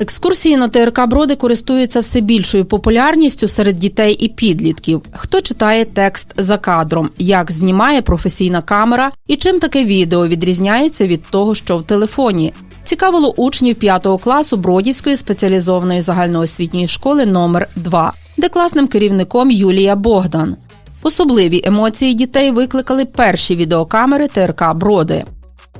Екскурсії на ТРК Броди користуються все більшою популярністю серед дітей і підлітків. Хто читає текст за кадром, як знімає професійна камера і чим таке відео відрізняється від того, що в телефоні. Цікавило учнів 5 класу Бродівської спеціалізованої загальноосвітньої школи номер 2 де класним керівником Юлія Богдан. Особливі емоції дітей викликали перші відеокамери ТРК Броди.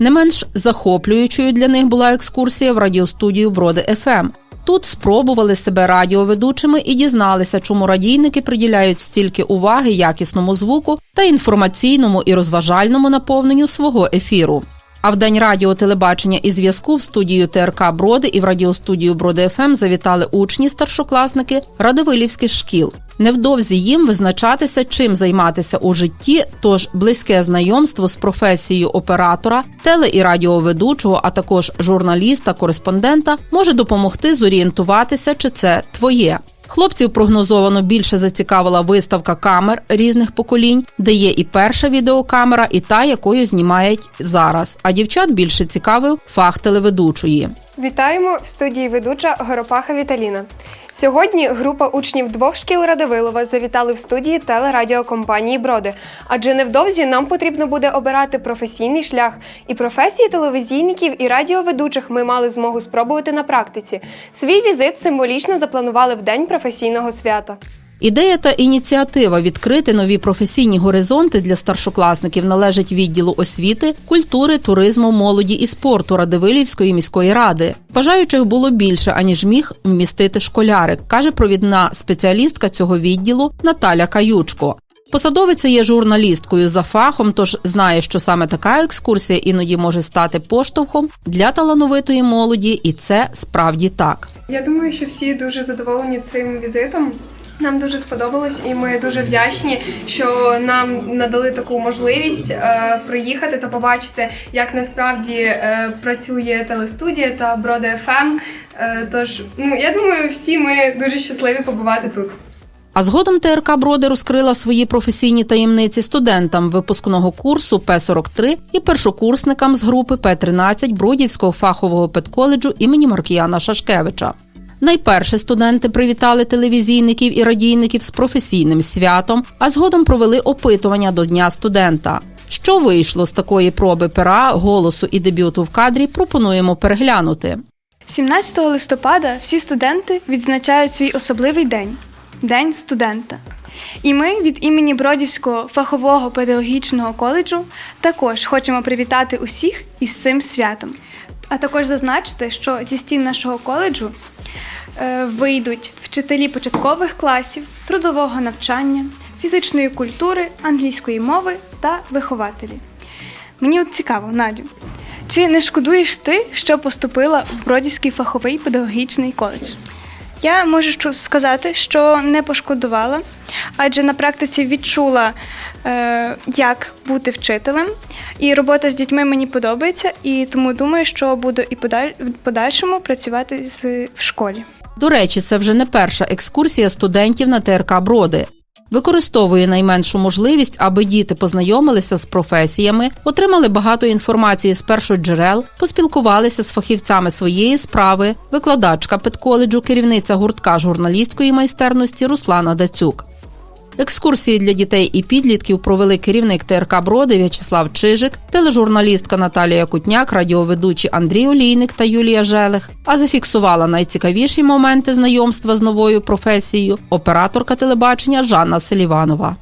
Не менш захоплюючою для них була екскурсія в радіостудію Броди ФМ. Тут спробували себе радіоведучими і дізналися, чому радійники приділяють стільки уваги якісному звуку та інформаційному і розважальному наповненню свого ефіру. А в день радіо, телебачення і зв'язку в студію ТРК Броди і в радіостудію Броди ФМ завітали учні старшокласники радивилівських шкіл. Невдовзі їм визначатися, чим займатися у житті, тож близьке знайомство з професією оператора, теле і радіоведучого, а також журналіста, кореспондента може допомогти зорієнтуватися, чи це твоє. Хлопців прогнозовано більше зацікавила виставка камер різних поколінь, де є і перша відеокамера, і та, якою знімають зараз. А дівчат більше цікавив фах телеведучої. Вітаємо в студії ведуча Горопаха Віталіна. Сьогодні група учнів двох шкіл Радивилова завітали в студії телерадіокомпанії Броди, адже невдовзі нам потрібно буде обирати професійний шлях. І професії телевізійників і радіоведучих ми мали змогу спробувати на практиці. Свій візит символічно запланували в день професійного свята. Ідея та ініціатива відкрити нові професійні горизонти для старшокласників належить відділу освіти, культури, туризму, молоді і спорту Радивилівської міської ради. Бажаючих було більше, аніж міг вмістити школярик, каже провідна спеціалістка цього відділу Наталя Каючко. Посадовиця є журналісткою за фахом, тож знає, що саме така екскурсія іноді може стати поштовхом для талановитої молоді, і це справді так. Я думаю, що всі дуже задоволені цим візитом. Нам дуже сподобалось, і ми дуже вдячні, що нам надали таку можливість е, приїхати та побачити, як насправді е, працює телестудія та Броди ФМ. Е, тож, ну я думаю, всі ми дуже щасливі побувати тут. А згодом ТРК Броди розкрила свої професійні таємниці студентам випускного курсу П-43 і першокурсникам з групи П-13 Бродівського фахового педколеджу імені Маркіяна Шашкевича. Найперше студенти привітали телевізійників і радійників з професійним святом, а згодом провели опитування до Дня студента. Що вийшло з такої проби пера, голосу і дебюту в кадрі, пропонуємо переглянути. 17 листопада всі студенти відзначають свій особливий день День студента. І ми від імені Бродівського фахового педагогічного коледжу також хочемо привітати усіх із цим святом. А також зазначити, що зі стін нашого коледжу вийдуть вчителі початкових класів, трудового навчання, фізичної культури, англійської мови та вихователі. Мені от цікаво, Надю, чи не шкодуєш ти, що поступила в Бродівський фаховий педагогічний коледж? Я можу сказати, що не пошкодувала, адже на практиці відчула, е, як бути вчителем, і робота з дітьми мені подобається, і тому думаю, що буду і в подальшому працювати в школі. До речі, це вже не перша екскурсія студентів на ТРК Броди. Використовує найменшу можливість, аби діти познайомилися з професіями, отримали багато інформації з першоджерел, поспілкувалися з фахівцями своєї справи, викладачка педколеджу, керівниця гуртка журналістської майстерності Руслана Дацюк. Екскурсії для дітей і підлітків провели керівник ТРК Броди В'ячеслав Чижик, тележурналістка Наталія Кутняк, радіоведучі Андрій Олійник та Юлія Желех. А зафіксувала найцікавіші моменти знайомства з новою професією операторка телебачення Жанна Селіванова.